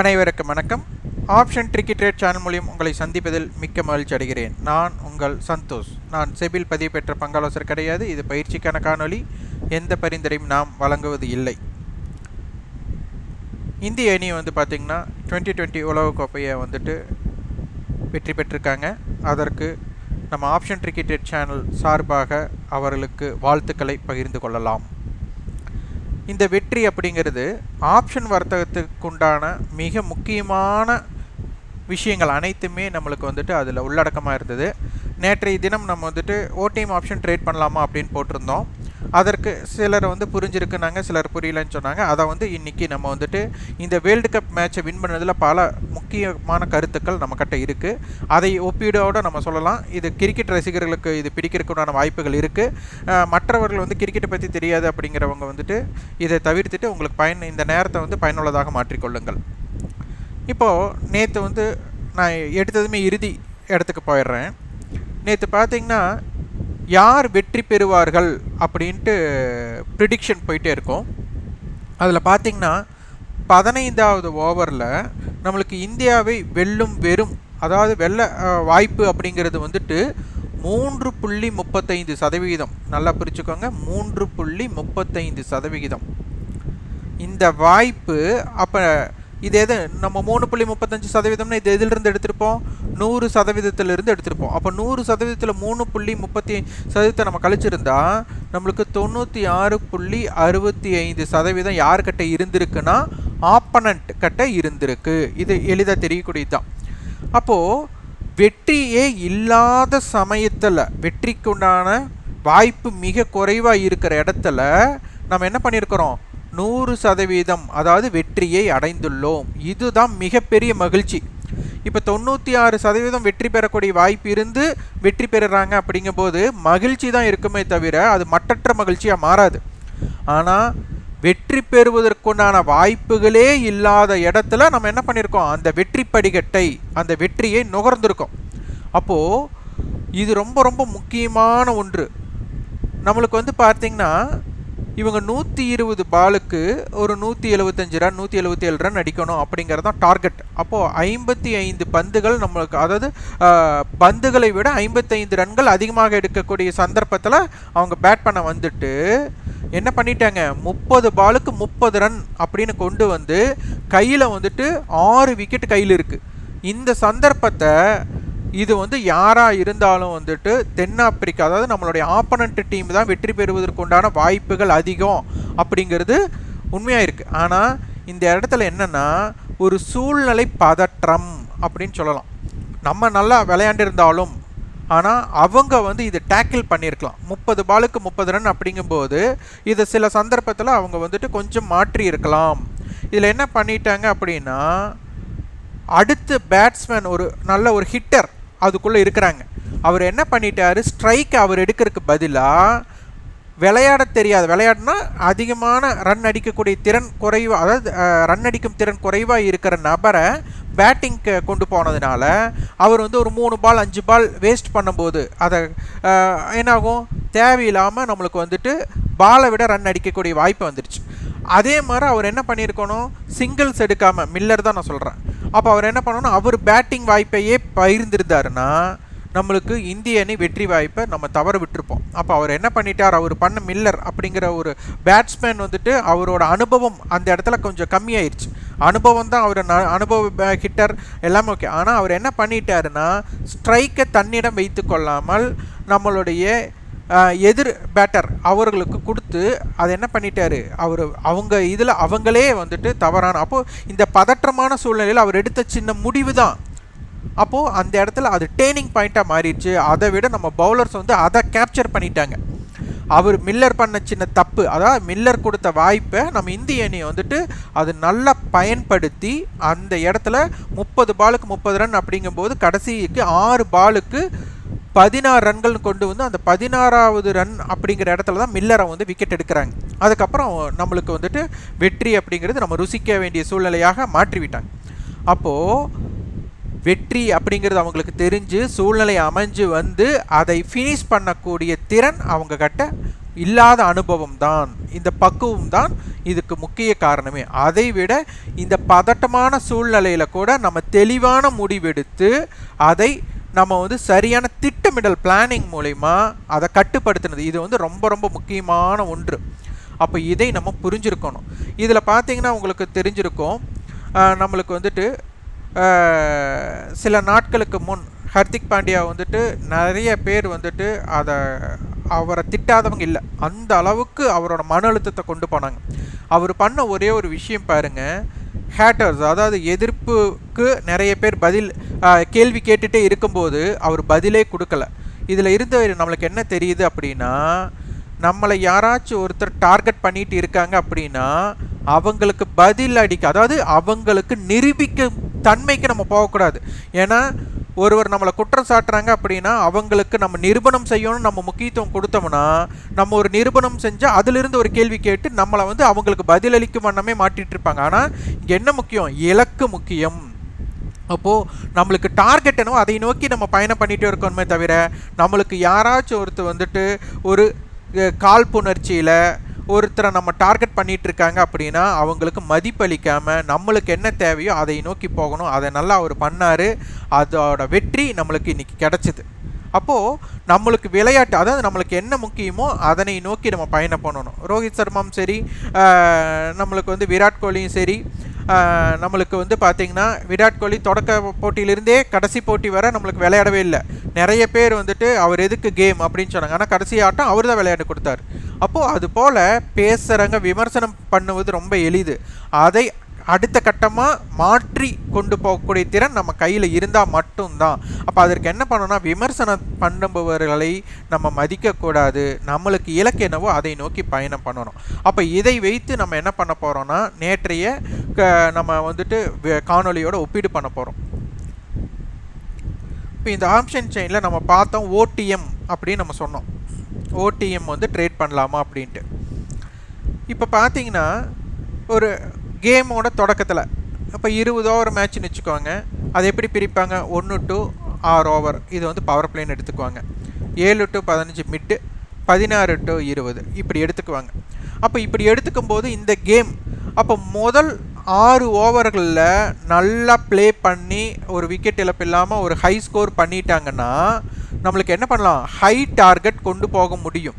அனைவருக்கும் வணக்கம். Option tricky trade channel மூலியம் உங்களை சந்திப்பதில் மிக்க மகிழ்ச்சி அடைகிறேன். நான் உங்கள் சந்தோஷ். நான் செபில் பதிவு பெற்ற பங்காலோசர் கிடையாது. இது பயிற்சிக்கான காணொளி. எந்த பரிந்துரையும் நாம் வழங்குவது இல்லை. இந்திய அணி வந்து பார்த்திங்கன்னா டுவெண்ட்டி டுவெண்ட்டி உலகக்கோப்பையை வந்துட்டு வெற்றி பெற்றிருக்காங்க. அதற்கு நம்ம ஆப்ஷன் ட்ரிக்கி ட்ரேட் சேனல் சார்பாக அவர்களுக்கு வாழ்த்துக்களை பகிர்ந்து கொள்ளலாம். இந்த வெற்றி அப்படிங்கிறது ஆப்ஷன் வர்த்தகத்துக்குண்டான மிக முக்கியமான விஷயங்கள் அனைத்துமே நம்மளுக்கு வந்துட்டு அதில் உள்ளடக்கமாக இருந்தது. நேற்றைய தினம் நம்ம வந்துட்டு ஓடிஎம் ஆப்ஷன் ட்ரேட் பண்ணலாமா அப்படின்னு போட்டிருந்தோம். அதற்கு சிலர் வந்து புரிஞ்சிருக்குனாங்க சிலர் புரியலன்னு சொன்னாங்க. அதை வந்து இன்றைக்கி நம்ம வந்துட்டு இந்த வேர்ல்டு கப் மேட்சை வின் பண்ணதில் பல முக்கியமான கருத்துக்கள் நம்மக்கிட்ட இருக்குது அதை ஒப்பீடோடு நம்ம சொல்லலாம். இது கிரிக்கெட் ரசிகர்களுக்கு இது பிடிக்கிறதுக்குண்டான வாய்ப்புகள் இருக்குது மற்றவர்கள் வந்து கிரிக்கெட்டை பற்றி தெரியாது அப்படிங்கிறவங்க வந்துட்டு இதை தவிர்த்துட்டு உங்களுக்கு பயன் இந்த நேரத்தை வந்து பயனுள்ளதாக மாற்றிக்கொள்ளுங்கள் இப்போது நேற்று வந்து நான் எடுத்ததுமே இறுதி இடத்துக்கு போயிடுறேன். நேற்று பார்த்தீங்கன்னா யார் வெற்றி பெறுவார்கள் அப்படின்ட்டு ப்ரிடிக்ஷன் போயிட்டே இருக்கும். அதில் பார்த்திங்கன்னா பதினைந்தாவது ஓவரில் நம்மளுக்கு இந்தியாவை வெல்லும் வெறும் அதாவது வெல்ல வாய்ப்பு அப்படிங்கிறது வந்துட்டு மூன்று புள்ளி முப்பத்தைந்து சதவிகிதம். நல்லா பிரிச்சுக்கோங்க மூன்று புள்ளி முப்பத்தைந்து சதவிகிதம். இந்த வாய்ப்பு அப்போ இது எது? நம்ம மூணு புள்ளி முப்பத்தஞ்சு சதவீதம்னா இது எதிலிருந்து எடுத்திருப்போம்? நூறு சதவீதத்திலிருந்து எடுத்திருப்போம். அப்போ நூறு சதவீதத்தில் மூணு புள்ளி முப்பத்தி சதவீதத்தை நம்ம கழிச்சிருந்தா நம்மளுக்கு தொண்ணூற்றி ஆறு புள்ளி அறுபத்தி ஐந்து சதவீதம் யார்கிட்ட இருந்திருக்குன்னா ஆப்பனண்ட் கிட்ட இருந்திருக்கு. இது எளிதாக தெரியக்கூடியது தான் அப்போது வெற்றியே இல்லாத சமயத்தில் வெற்றிக்கு உண்டான வாய்ப்பு மிக குறைவாக இருக்கிற இடத்துல நம்ம என்ன பண்ணியிருக்கிறோம்? நூறு சதவீதம் அதாவது வெற்றியை அடைந்துள்ளோம். இதுதான் மிகப்பெரிய மகிழ்ச்சி. இப்போ தொண்ணூற்றி ஆறு சதவீதம் வெற்றி பெறக்கூடிய வாய்ப்பு இருந்து வெற்றி பெறுறாங்க அப்படிங்கும்போது மகிழ்ச்சி தான் இருக்குமே தவிர அது மட்டற்ற மகிழ்ச்சியாக மாறாது. ஆனால் வெற்றி பெறுவதற்குண்டான வாய்ப்புகளே இல்லாத இடத்துல நம்ம என்ன பண்ணியிருக்கோம் அந்த வெற்றி படிகட்டை அந்த வெற்றியை நுகர்ந்திருக்கோம். அப்போது இது ரொம்ப ரொம்ப முக்கியமான ஒன்று. நம்மளுக்கு வந்து பார்த்திங்கன்னா இவங்க நூற்றி இருபது பாலுக்கு ஒரு நூற்றி எழுபத்தஞ்சு ரன் நூற்றி எழுபத்தி ஏழு ரன் அடிக்கணும் அப்படிங்கிறது தான் டார்கெட். அப்போது ஐம்பத்தி ஐந்து பந்துகள் நம்மளுக்கு அதாவது பந்துகளை விட ஐம்பத்தைந்து ரன்கள் அதிகமாக எடுக்கக்கூடிய சந்தர்ப்பத்தில் அவங்க பேட் பண்ண வந்துட்டு என்ன பண்ணிட்டாங்க? முப்பது பாலுக்கு முப்பது ரன் அப்படின்னு கொண்டு வந்து கையில் வந்துட்டு ஆறு விக்கெட் கையில் இருக்குது இந்த சந்தர்ப்பத்தை இது வந்து யாராக இருந்தாலும் வந்துட்டு தென்னாப்பிரிக்கா அதாவது நம்மளுடைய ஆப்பனண்ட் டீம் தான் வெற்றி பெறுவதற்குண்டான வாய்ப்புகள் அதிகம் அப்படிங்கிறது உண்மையாக இருக்குது ஆனால் இந்த இடத்துல என்னென்னா ஒரு சூழ்நிலை பதற்றம் அப்படின்னு சொல்லலாம். நம்ம நல்லா விளையாண்டிருந்தாலும் ஆனால் அவங்க வந்து இதை டேக்கிள் பண்ணியிருக்கலாம். முப்பது பாலுக்கு முப்பது ரன் அப்படிங்கும்போது இதை சில சந்தர்ப்பத்தில் அவங்க வந்துட்டு கொஞ்சம் மாற்றி இருக்கலாம். இதில் என்ன பண்ணிட்டாங்க அப்படின்னா அடுத்து பேட்ஸ்மேன் ஒரு நல்ல ஒரு ஹிட்டர் அதுக்குள்ளே இருக்கிறாங்க. அவர் என்ன பண்ணிட்டாரு? ஸ்ட்ரைக் அவர் எடுக்கிறதுக்கு பதிலாக விளையாட தெரியாது. விளையாடுனா அதிகமான ரன் அடிக்கக்கூடிய திறன் குறைவாக அதாவது ரன் அடிக்கும் திறன் குறைவாக இருக்கிற நபரை பேட்டிங்க்கு கொண்டு போனதுனால அவர் வந்து ஒரு மூணு பால் அஞ்சு பால் வேஸ்ட் பண்ணும்போது அதை என்னாகும்? தேவையில்லாமல் நம்மளுக்கு வந்துட்டு பாலை விட ரன் அடிக்கக்கூடிய வாய்ப்பு வந்துடுச்சு அதே மாதிரி அவர் என்ன பண்ணியிருக்கணும்? சிங்கிள்ஸ் எடுக்காமல் மில்லர் தான் நான் சொல்கிறேன் அப்போ அவர் என்ன பண்ணணும் அவர் பேட்டிங் வாய்ப்பையே பகிர்ந்திருந்தாருன்னா நம்மளுக்கு இந்திய அணி வெற்றி வாய்ப்பை நம்ம தவற விட்டுருப்போம். அப்போ அவர் என்ன பண்ணிட்டார்? அவர் பண்ண மில்லர் அப்படிங்கிற ஒரு பேட்ஸ்மேன் வந்துட்டு அவரோட அனுபவம் அந்த இடத்துல கொஞ்சம் கம்மியாயிருச்சு. அனுபவம் தான் அவர் அனுபவ ஹிட்டர் எல்லாமே ஓகே ஆனால் அவர் என்ன பண்ணிட்டாருன்னா ஸ்ட்ரைக்கை தன்னிடம் வைத்து கொள்ளாமல் நம்மளுடைய எதிர் பேட்டர் அவர்களுக்கு கொடுத்து அதை என்ன பண்ணிட்டாரு? அவர் அவங்க இதில் அவங்களே வந்துட்டு தவறான அப்போது இந்த பதற்றமான சூழ்நிலையில் அவர் எடுத்த சின்ன முடிவு தான் அப்போது அந்த இடத்துல அது டேர்னிங் பாயிண்ட்டாக மாறிடுச்சு. அதை விட நம்ம பவுலர்ஸ் வந்து அதை கேப்சர் பண்ணிட்டாங்க. அவர் மில்லர் பண்ண சின்ன தப்பு அதாவது மில்லர் கொடுத்த வாய்ப்பை நம்ம இந்திய அணியை வந்துட்டு அது நல்லா பயன்படுத்தி அந்த இடத்துல முப்பது பாலுக்கு முப்பது ரன் அப்படிங்கும்போது கடைசிக்கு ஆறு பாலுக்கு பதினாறு ரன்கள் கொண்டு வந்து அந்த பதினாறாவது ரன் அப்படிங்கிற இடத்துல தான் மில்லரை வந்து விக்கெட் எடுக்கிறாங்க. அதுக்கப்புறம் நம்மளுக்கு வந்துட்டு வெற்றி அப்படிங்கிறது நம்ம ருசிக்க வேண்டிய சூழ்நிலையாக மாற்றிவிட்டாங்க. அப்போது வெற்றி அப்படிங்கிறது அவங்களுக்கு தெரிஞ்சு சூழ்நிலை அமைஞ்சு வந்து அதை ஃபினிஷ் பண்ணக்கூடிய திறன் அவங்க கிட்ட இல்லாத அனுபவம் தான். இந்த பக்குவம் தான் இதுக்கு முக்கிய காரணமே. அதை விட இந்த பதட்டமான சூழ்நிலையில் கூட நம்ம தெளிவான முடிவெடுத்து அதை நம்ம வந்து சரியான திட்டமிடல் பிளானிங் மூலிமா அதை கட்டுப்படுத்தினது. இது வந்து ரொம்ப ரொம்ப முக்கியமான ஒன்று. அப்போ இதை நம்ம புரிஞ்சிருக்கணும். இதில் பார்த்தீங்கன்னா உங்களுக்கு தெரிஞ்சிருக்கும். நம்மளுக்கு வந்துட்டு சில நாட்களுக்கு முன் ஹர்திக் பாண்டியா வந்துட்டு நிறைய பேர் வந்துட்டு அதை அவரை திட்டாதவங்க இல்லை. அந்த அளவுக்கு அவரோட மன அழுத்தத்தை கொண்டு போனாங்க. அவர் பண்ண ஒரே ஒரு விஷயம் பாருங்கள் ஹேட்டர்ஸ் அதாவது எதிர்ப்புக்கு நிறைய பேர் பதில் கேள்வி கேட்டுகிட்டே இருக்கும்போது அவர் பதிலே கொடுக்கல. இதில் இருந்து நம்மளுக்கு என்ன தெரியுது அப்படின்னா நம்மளை யாராச்சும் ஒருத்தர் டார்கெட் பண்ணிட்டு இருக்காங்க அப்படின்னா அவங்களுக்கு பதில் அடிக்க அதாவது அவங்களுக்கு நிரூபிக்க தன்மைக்கு நம்ம போகக்கூடாது. ஏன்னா ஒருவர் நம்மளை குற்றம் சாட்டுறாங்க அப்படின்னா அவங்களுக்கு நம்ம நிரூபணம் செய்யணும்னு நம்ம முக்கியத்துவம் கொடுத்தோம்னா நம்ம ஒரு நிரூபணம் செஞ்சால் அதிலிருந்து ஒரு கேள்வி கேட்டு நம்மளை வந்து அவங்களுக்கு பதிலளிக்கும் வண்ணமே மாட்டிட்டு இருப்பாங்க. ஆனால் இங்கே என்ன முக்கியம்? இலக்கு முக்கியம். அப்போது நம்மளுக்கு டார்கெட் என்னவோ அதை நோக்கி நம்ம பயணம் பண்ணிகிட்டே இருக்கணுமே தவிர நம்மளுக்கு யாராச்சும் ஒருத்தர் வந்துட்டு ஒரு காழ்ப்புணர்ச்சியில் ஒருத்தரை நம்ம டார்கெட் பண்ணிட்டு இருக்காங்க அப்படின்னா அவங்களுக்கு மதிப்பளிக்காம நம்மளுக்கு என்ன தேவையோ அதை நோக்கி போகணும். அதை நல்லா அவர் பண்ணார். அதோட வெற்றி நம்மளுக்கு இன்னைக்கு கிடைச்சிது. அப்போது நம்மளுக்கு விளையாட்டு அதாவது நம்மளுக்கு என்ன முக்கியமோ அதனை நோக்கி நம்ம பயணம் பண்ணணும். ரோஹித் சர்மாவும் சரி நம்மளுக்கு வந்து விராட் கோலியும் சரி நம்மளுக்கு வந்து பார்த்திங்கன்னா விராட் கோலி தொடக்க போட்டியிலிருந்தே கடைசி போட்டி வரை நம்மளுக்கு விளையாடவே இல்லை. நிறைய பேர் வந்துட்டு அவர் எதுக்கு கேம் அப்படின்னு சொன்னாங்க. ஆனால் கடைசி ஆட்டம் அவர் தான் விளையாட்டு கொடுத்தாரு. அப்போது அது போல் பேசுகிறவங்க விமர்சனம் பண்ணுவது ரொம்ப எளிது. அதை அடுத்த கட்டமாக மாற்றி கொண்டு போகக்கூடிய திறன் நம்ம கையில் இருந்தால் மட்டும்தான். அப்போ அதற்கு என்ன பண்ணணும்னா விமர்சனம் பண்ணுபவர்களை நம்ம மதிக்கக்கூடாது நம்மளுக்கு இலக்கு என்னவோ அதை நோக்கி பயணம் பண்ணணும். அப்போ இதை வைத்து நம்ம என்ன பண்ண போகிறோம்னா நேற்றைய க நம்ம வந்துட்டு காணொலியோட ஒப்பீடு பண்ண போகிறோம் இப்போ இந்த ஆப்ஷன் செயினில் நம்ம பார்த்தோம் ஓடிஎம் அப்படின்னு நம்ம சொன்னோம். ஓடிஎம் வந்து ட்ரேட் பண்ணலாமா அப்படின்ட்டு. இப்போ பார்த்தீங்கன்னா ஒரு கேமோட தொடக்கத்தில் இப்போ இருபது ஓவர் மேட்ச்னு வச்சுக்கோங்க அது எப்படி பிரிப்பாங்க? ஒன்று டு ஆறு ஓவர் இது வந்து பவர் பிளேன் எடுத்துக்குவாங்க. ஏழு டு பதினஞ்சு மிட்டு பதினாறு டு இருபது. இப்படி எடுத்துக்குவாங்க. அப்போ இப்படி எடுத்துக்கும் போது இந்த கேம் அப்போ முதல் ஆறு ஓவர்களில் நல்லா ப்ளே பண்ணி ஒரு விக்கெட் இழப்பு இல்லாமல் ஒரு ஹை ஸ்கோர் பண்ணிட்டாங்கன்னா நம்மளுக்கு என்ன பண்ணலாம்? ஹை டார்கெட் கொண்டு போக முடியும்.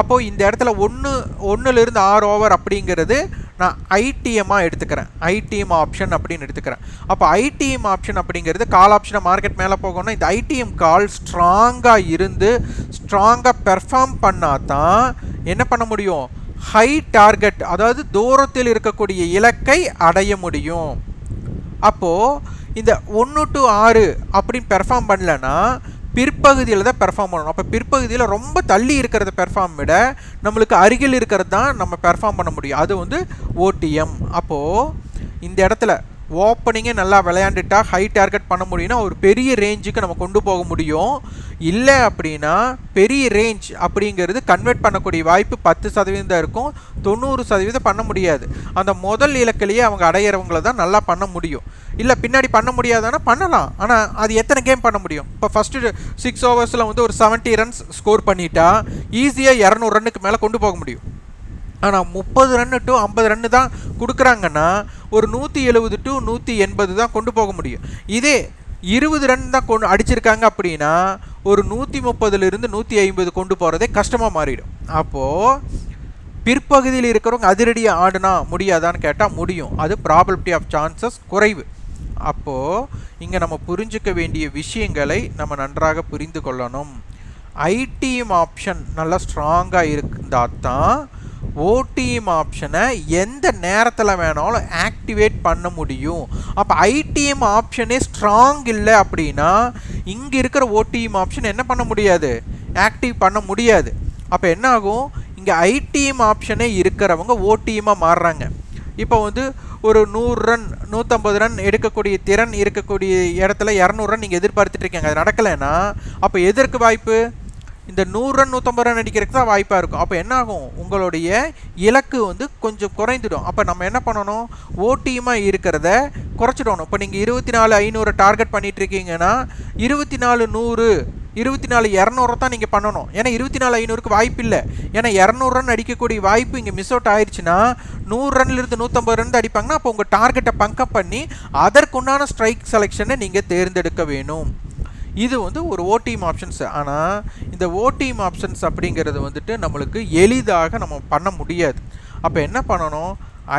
அப்போது இந்த இடத்துல ஒன்று ஒன்றுலேருந்து ஆறு ஓவர் அப்படிங்கிறது நான் ஐடிஎம்மாக எடுத்துக்கிறேன். ஐடிஎம் ஆப்ஷன் அப்படின்னு எடுத்துக்கிறேன். அப்போ ஐடிஎம் ஆப்ஷன் அப்படிங்கிறது கால் ஆப்ஷனை மார்க்கெட் மேலே போகணும்னா இந்த ஐடிஎம் கால் ஸ்ட்ராங்காக இருந்து ஸ்ட்ராங்காக பெர்ஃபார்ம் பண்ணால் தான் என்ன பண்ண முடியும்? ஹை டார்கெட் அதாவது தூரத்தில் இருக்கக்கூடிய இலக்கை அடைய முடியும். அப்போது இந்த ஒன்று டு ஆறு அப்படின்னு பெர்ஃபார்ம் பண்ணலன்னா பிற்பகுதியில் தான் பெர்ஃபார்ம் பண்ணணும். அப்போ பிற்பகுதியில் ரொம்ப தள்ளி இருக்கிறத பெர்ஃபார்ம் விட நம்மளுக்கு அருகில் இருக்கிறது தான் நம்ம பெர்ஃபார்ம் பண்ண முடியும். அது வந்து ஓடிஎம் அப்போது இந்த இடத்துல ஓப்பனிங்கே நல்லா விளையாண்டுட்டா ஹை டார்கெட் பண்ண முடியும்னா ஒரு பெரிய ரேஞ்சுக்கு நம்ம கொண்டு போக முடியும். இல்லை அப்படின்னா பெரிய ரேஞ்ச் அப்படிங்கிறது கன்வெர்ட் பண்ணக்கூடிய வாய்ப்பு பத்து சதவீதம் தான் இருக்கும். தொண்ணூறு சதவீதம் பண்ண முடியாது. அந்த முதல் இலக்கிலேயே அவங்க அடையிறவங்கள தான் நல்லா பண்ண முடியும். இல்லை பின்னாடி பண்ண முடியாதானா? பண்ணலாம். ஆனால் அது எத்தனை கேம் பண்ண முடியும்? இப்போ ஃபஸ்ட்டு சிக்ஸ் ஓவர்ஸில் வந்து ஒரு 70 ரன்ஸ் ஸ்கோர் பண்ணிட்டா ஈஸியாக இரநூறு ரன்னுக்கு மேலே கொண்டு போக முடியும். ஆனால் முப்பது ரன்னு டு ஐம்பது ரன்னு தான் கொடுக்குறாங்கன்னா ஒரு நூற்றி எழுபது டு நூற்றி எண்பது தான் கொண்டு போக முடியும். இதே இருபது ரன் தான் கொண்டு அடிச்சிருக்காங்க அப்படின்னா ஒரு நூற்றி முப்பதுலேருந்து நூற்றி ஐம்பது கொண்டு போகிறதே கஷ்டமாக மாறிடும். அப்போது பிற்பகுதியில் இருக்கிறவங்க அதிரடியாக ஆடுனா முடியாதான்னு கேட்டால் முடியும். அது ப்ராபபிலிட்டி ஆஃப் சான்சஸ் குறைவு. அப்போது இங்கே நம்ம புரிஞ்சுக்க வேண்டிய விஷயங்களை நம்ம நன்றாக புரிந்து கொள்ளணும். ஐடிஎம் ஆப்ஷன் நல்லா ஸ்ட்ராங்காக இருந்தால் தான் ஓடிஎம் ஆப்ஷனை எந்த நேரத்தில் வேணாலும் ஆக்டிவேட் பண்ண முடியும். அப்போ ஐடிஎம் ஆப்ஷனே ஸ்ட்ராங் இல்லை அப்படின்னா இங்கே இருக்கிற ஓடிஎம் ஆப்ஷன் என்ன பண்ண முடியாது? ஆக்டிவ் பண்ண முடியாது. அப்போ என்ன ஆகும்? இங்கே ஐடிஎம் ஆப்ஷனே இருக்கிறவங்க ஓடிஎம்மாக மாறுறாங்க. இப்போ வந்து ஒரு நூறு ரன் நூற்றம்பது ரன் எடுக்கக்கூடிய திறன் இருக்கக்கூடிய இடத்துல இரநூறு ரன் நீங்கள் எதிர்பார்த்துட்ருக்கீங்க அது நடக்கலைன்னா அப்போ எதற்கு வாய்ப்பு? இந்த நூறு ரன் நூற்றம்பது ரன் அடிக்கிறதுக்கு தான் வாய்ப்பாக இருக்கும். அப்போ என்ன ஆகும் உங்களுடைய இலக்கு வந்து கொஞ்சம் குறைந்துடும். அப்போ நம்ம என்ன பண்ணணும்? ஓட்டியமாக இருக்கிறத குறைச்சிடணும். இப்போ நீங்கள் இருபத்தி நாலு ஐநூறு டார்கெட் பண்ணிகிட்ருக்கீங்கன்னா இருபத்தி நாலு நூறு இருபத்தி நாலு இரநூறு தான் நீங்கள் பண்ணணும். ஏன்னா இருபத்தி நாலு ஐநூறுக்கு வாய்ப்பு இல்லை. ஏன்னா இரநூறு ரன் அடிக்கக்கூடிய வாய்ப்பு இங்கே மிஸ் அவுட் ஆயிடுச்சுன்னா நூறு ரன்லேருந்து நூற்றம்பது ரன் அடிப்பாங்கன்னா அப்போ உங்கள் டார்கெட்டை பங்கப் பண்ணி அதற்குண்டான ஸ்ட்ரைக் செலெக்ஷனை நீங்கள் தேர்ந்தெடுக்க வேணும். இது வந்து ஒரு ஓடிஎம் ஆப்ஷன்ஸ் ஆனால் இந்த ஓடிஎம் ஆப்ஷன்ஸ் அப்படிங்கிறது வந்துட்டு நம்மளுக்கு எளிதாக நம்ம பண்ண முடியாது. அப்போ என்ன பண்ணணும்?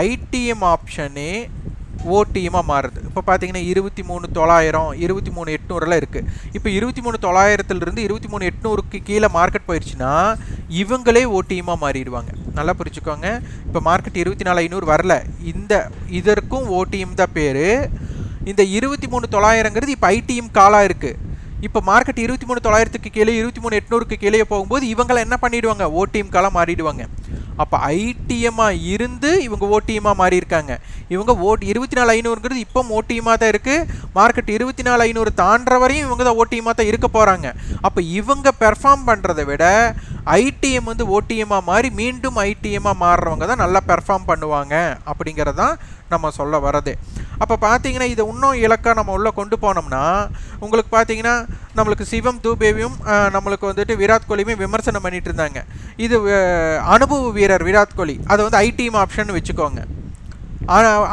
ஐடிஎம் ஆப்ஷனே ஓடிஎம்மாக மாறுது. இப்போ பார்த்தீங்கன்னா இருபத்தி மூணு தொள்ளாயிரம் இருபத்தி மூணு எட்நூறுலாம் இருக்குது இப்போ இருபத்தி மூணு தொள்ளாயிரத்துலேருந்து இருபத்தி மூணு எட்நூறுக்கு கீழே மார்க்கெட் போயிடுச்சுன்னா இவங்களே ஓடிஎம்மாக மாறிடுவாங்க. நல்லா புரிச்சுக்கோங்க இப்போ மார்க்கெட் இருபத்தி நாலு ஐநூறு வரல. இந்த இதற்கும் ஓடிஎம் தான் பேர். இந்த இருபத்தி மூணு தொள்ளாயிரங்கிறது இப்போ ஐடிஎம் காலாக இருக்குது இப்போ மார்க்கெட் இருபத்தி மூணு தொள்ளாயிரத்துக்கு கீழே இருபத்தி மூணு எட்நூறுக்கு கீழே போகும்போது இவங்களை என்ன பண்ணிடுவாங்க? ஓடிஎம்காலாக மாறிடுவாங்க. அப்போ ஐடிஎம்மாக இருந்து இவங்க ஓடிஎம்மாக மாறி இருக்காங்க இவங்க ஓட் இருபத்தி நாலு ஐநூறுங்கிறது இப்போ ஓடிஎம்மாக தான் இருக்குது மார்க்கெட் இருபத்தி நாலு ஐநூறு தாண்டுற வரையும் இவங்க தான் ஓடிஎம்மாக தான் இருக்க போகிறாங்க அப்போ இவங்க பெர்ஃபார்ம் பண்ணுறதை விட ஐடிஎம் வந்து ஓடிஎம்மாக மாறி மீண்டும் ஐடிஎம்மாக மாறுறவங்க தான் நல்லா பெர்ஃபார்ம் பண்ணுவாங்க அப்படிங்கிறதான் நம்ம சொல்ல வரது அப்போ பார்த்தீங்கன்னா இதை இன்னும் இலக்காக நம்ம உள்ளே கொண்டு போனோம்னா உங்களுக்கு பார்த்தீங்கன்னா நம்மளுக்கு சிவம் தூபேவியும் நம்மளுக்கு வந்துட்டு விராட் கோலியுமே விமர்சனம் பண்ணிட்டு இருந்தாங்க. இது அனுபவ வீரர் விராட் கோலி. அதை வந்து ஐடிஎம் ஆப்ஷன் வச்சுக்கோங்க.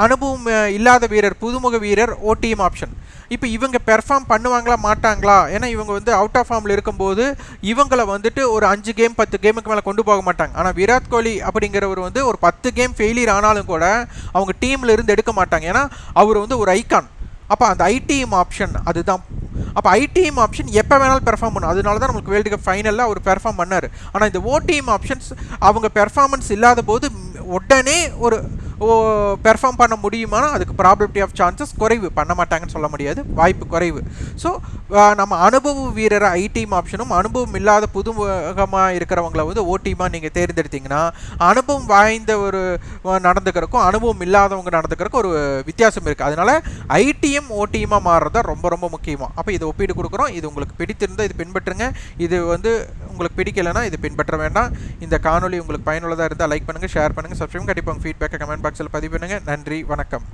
அனுபவம் இல்லாத வீரர் புதுமுக வீரர் ஓடிஎம் ஆப்ஷன். இப்போ இவங்க பெர்ஃபார்ம் பண்ணுவாங்களா மாட்டாங்களா? ஏன்னா இவங்க வந்து அவுட் ஆஃப் ஃபார்மில் இருக்கும்போது இவங்களை வந்துட்டு ஒரு அஞ்சு கேம் பத்து கேமுக்கு மேலே கொண்டு போக மாட்டாங்க. ஆனால் விராட் கோலி அப்படிங்கிறவர் வந்து ஒரு பத்து கேம் ஃபெயிலியர் ஆனாலும் கூட அவங்க டீமில் இருந்து எடுக்க மாட்டாங்க. ஏன்னா அவர் வந்து ஒரு ஐக்கான் அப்போ அந்த ஐடிஎம் ஆப்ஷன் அதுதான். அப்போ ஐடிஎம் ஆப்ஷன் எப்போ வேணாலும் பெர்ஃபார்ம் பண்ணும். அதனால தான் நமக்கு வேர்ல்டு கப் ஃபைனலில் அவர் பெர்ஃபார்ம் பண்ணார். ஆனால் இந்த ஓடிஎம் ஆப்ஷன்ஸ் அவங்க பெர்ஃபார்மன்ஸ் இல்லாத போது உடனே ஒரு பெர்ஃபார்ம் பண்ண முடியுமானா அதுக்கு ப்ராபிலிட்டி ஆஃப் சான்சஸ் குறைவு. பண்ண மாட்டாங்கன்னு சொல்ல முடியாது. வாய்ப்பு குறைவு. ஸோ நம்ம அனுபவ வீரர் ஐ டீம் ஆப்ஷனும் அனுபவம் இல்லாத புதுமுகமாக இருக்கிறவங்கள வந்து ஓ டீமாக நீங்கள் தேர்ந்தெடுத்தீங்கன்னா அனுபவம் வாய்ந்த ஒரு நடந்துக்கிறக்கும் அனுபவம் இல்லாதவங்க நடந்துக்கிறக்கும் ஒரு வித்தியாசம் இருக்குது அதனால் ஐடிஎம் ஓடிஎம்மாக மாறுறதா ரொம்ப ரொம்ப முக்கியமாக அப்போ இதை ஒப்பீடு கொடுக்குறோம். இது உங்களுக்கு பிடித்திருந்தால் இது பின்பற்றுங்க. இது வந்து உங்களுக்கு பிடிக்கலைன்னா இது பின்பற்ற வேண்டாம். இந்த காணொலி உங்களுக்கு பயனுள்ளதாக இருந்தால் லைக் பண்ணுங்கள் ஷேர் பண்ணுங்கள் சப்ஸ்கிரைப் கண்டிப்பாக உங்கள் ஃபீட்பேக்கை கமெண்ட் பாக்ஸில் பதிவு பண்ணுங்கள் நன்றி வணக்கம்.